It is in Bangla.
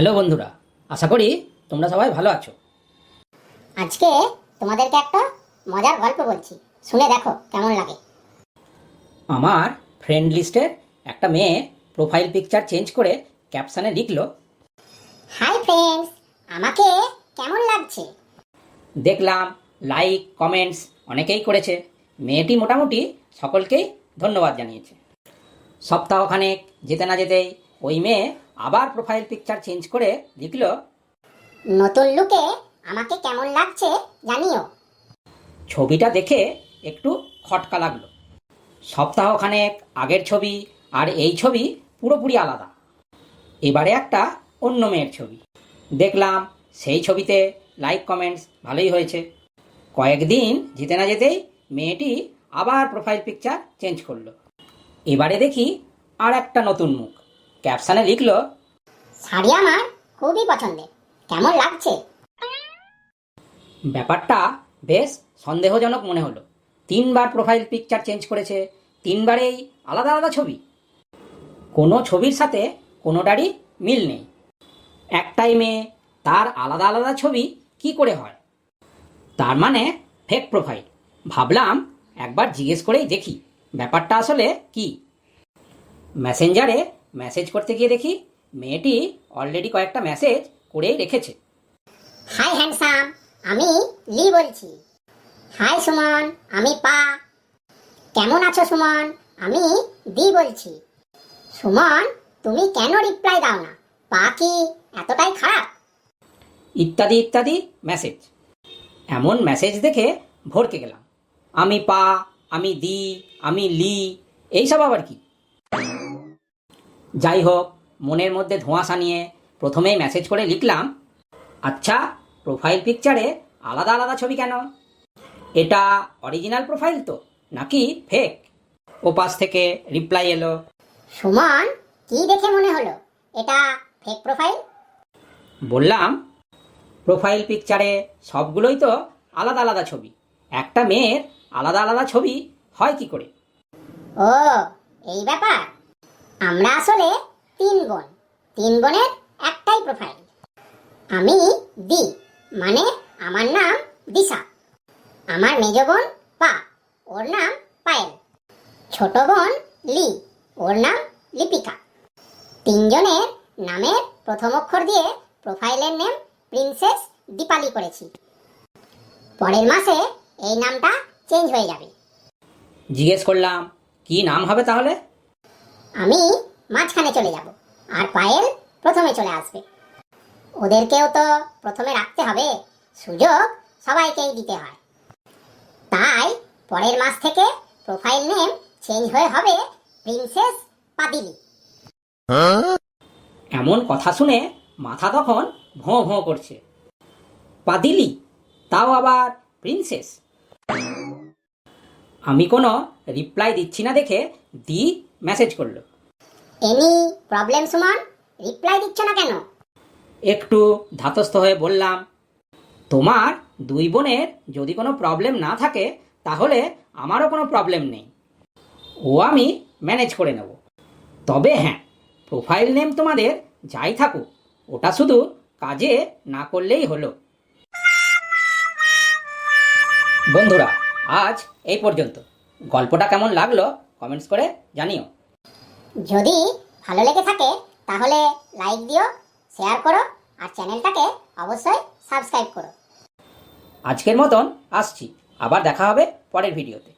হ্যালো বন্ধুরা আশা করি তোমরা সবাই ভালো আছো। আজকে তোমাদেরকে একটা মজার গল্প বলছি। শুনে দেখো কেমন লাগে। আমার ফ্রেন্ড লিস্টের একটা মেয়ে প্রোফাইল পিকচার চেঞ্জ করে ক্যাপশনে লিখলো। হাই ফ্রেন্ডস আমাকে কেমন লাগছে? দেখলাম লাইক কমেন্টস অনেকেই করেছে। মেয়েটি মোটামুটি সকলকেই ধন্যবাদ জানিয়েছে। সপ্তাহখানেক যেতে না যেতেই ওই মেয়ে আবার প্রোফাইল পিকচার চেঞ্জ করে লিখলো নতুন লুকে আমাকে কেমন লাগছে জানিও। ছবিটা দেখে একটু খটকা লাগল। সপ্তাহখানেক আগের ছবি আর এই ছবি পুরোপুরি আলাদা। এবারে একটা অন্য মেয়ের ছবি। দেখলাম সেই ছবিতে লাইক কমেন্টস ভালোই হয়েছে। কয়েকদিন যেতে না যেতেই মেয়েটি আবার প্রোফাইল পিকচার চেঞ্জ করল। এবারে দেখি আর একটা নতুন মুখ। ক্যাপশনে লিখলো শাড়ি আমার খুবই পছন্দের। কেমন লাগছে? ব্যাপারটা বেশ সন্দেহজনক মনে হলো। তিনবার প্রোফাইল পিকচার চেঞ্জ করেছে তিনবারেই আলাদা আলাদা ছবি। কোনো ছবির সাথে কোনোটারই মিল নেই। একটাই মেয়ে তার আলাদা আলাদা ছবি কি করে হয়? তার মানে ফেক প্রোফাইল ভাবলাম একবার জিজ্ঞেস করেই দেখি ব্যাপারটা আসলে কি? মেসেঞ্জারে মেসেজ করতে গিয়ে দেখি মেয়েটি অলরেডি কয়েকটা মেসেজ করেই রেখেছে। হাই হ্যান্ডসাম আমি লি বলছি। হাই সুমন আমি পা। কেমন আছো সুমন? আমি দি বলছি। সুমন তুমি কেন রিপ্লাই দাও না? পা কি এতটাই খারাপ? ইত্যাদি ইত্যাদি মেসেজ এমন মেসেজ দেখে ভরকে গেলাম। আমি পা আমি দি আমি লি এইসব আবার কি? যাই হোক মনের মধ্যে ধোঁয়াশা নিয়ে প্রথমেই মেসেজ করে লিখলাম আচ্ছা প্রোফাইল পিকচারে আলাদা আলাদা ছবি কেন? এটা অরিজিনাল প্রোফাইল তো নাকি ফেক ও ওপাশ থেকে রিপ্লাই এলো সুমন কি দেখে মনে হলো? এটা ফেক প্রোফাইল বললাম প্রোফাইল পিকচারে সবগুলোই তো আলাদা আলাদা ছবি একটা মেয়ের আলাদা আলাদা ছবি হয় কি করে? ও এই ব্যাপার? আমরা আসলে তিন বোন। তিন বোনের একটাই প্রোফাইল আমি দি মানে আমার নাম দিশা। আমার মেজ বোন পা, ওর নাম পায়েল। ছোট বোন লি, ওর নাম লিপিকা। তিনজনের নামের প্রথম অক্ষর দিয়ে প্রোফাইলের নেম প্রিন্সেস দীপালি করেছি। পরের মাসে এই নামটা চেঞ্জ হয়ে যাবে। জিজ্ঞেস করলাম, কি নাম হবে তাহলে? আমি মাঝখানে চলে যাব, আর পায়েল প্রথমে চলে আসবে। ওদেরকেও তো প্রথমে রাখতে হবে, সুযোগ সবাইকেই দিতে হয়। তাই পরের মাস থেকে প্রোফাইল নেম চেঞ্জ হয়ে হবে প্রিন্সেস পাদিলি। এমন কথা শুনে মাথা তখন ভোঁ ভোঁ করছে। পাদিলি, তাও আবার প্রিন্সেস? আমি কোনো রিপ্লাই দিচ্ছি না দেখে দি মেসেজ করল। Any problem Suman? রিপ্লাই দিচ্ছ না কেন? একটু ধাতস্থ হয়ে বললাম তোমার দুই বোনের যদি কোনো প্রবলেম না থাকে তাহলে আমারও কোনো প্রবলেম নেই। ও আমি ম্যানেজ করে নেব। তবে হ্যাঁ প্রোফাইল নেম তোমাদের যাই থাকুক ওটা শুধু কাজে না করলেই হলো। বন্ধুরা আজ এই পর্যন্ত। গল্পটা কেমন লাগল কমেন্টস করে জানিও। যদি ভালো লেগে থাকে তাহলে লাইক দিও শেয়ার করো আর চ্যানেলটাকে অবশ্যই সাবস্ক্রাইব করো। আজকের মতন আসছি। আবার দেখা হবে পরের ভিডিওতে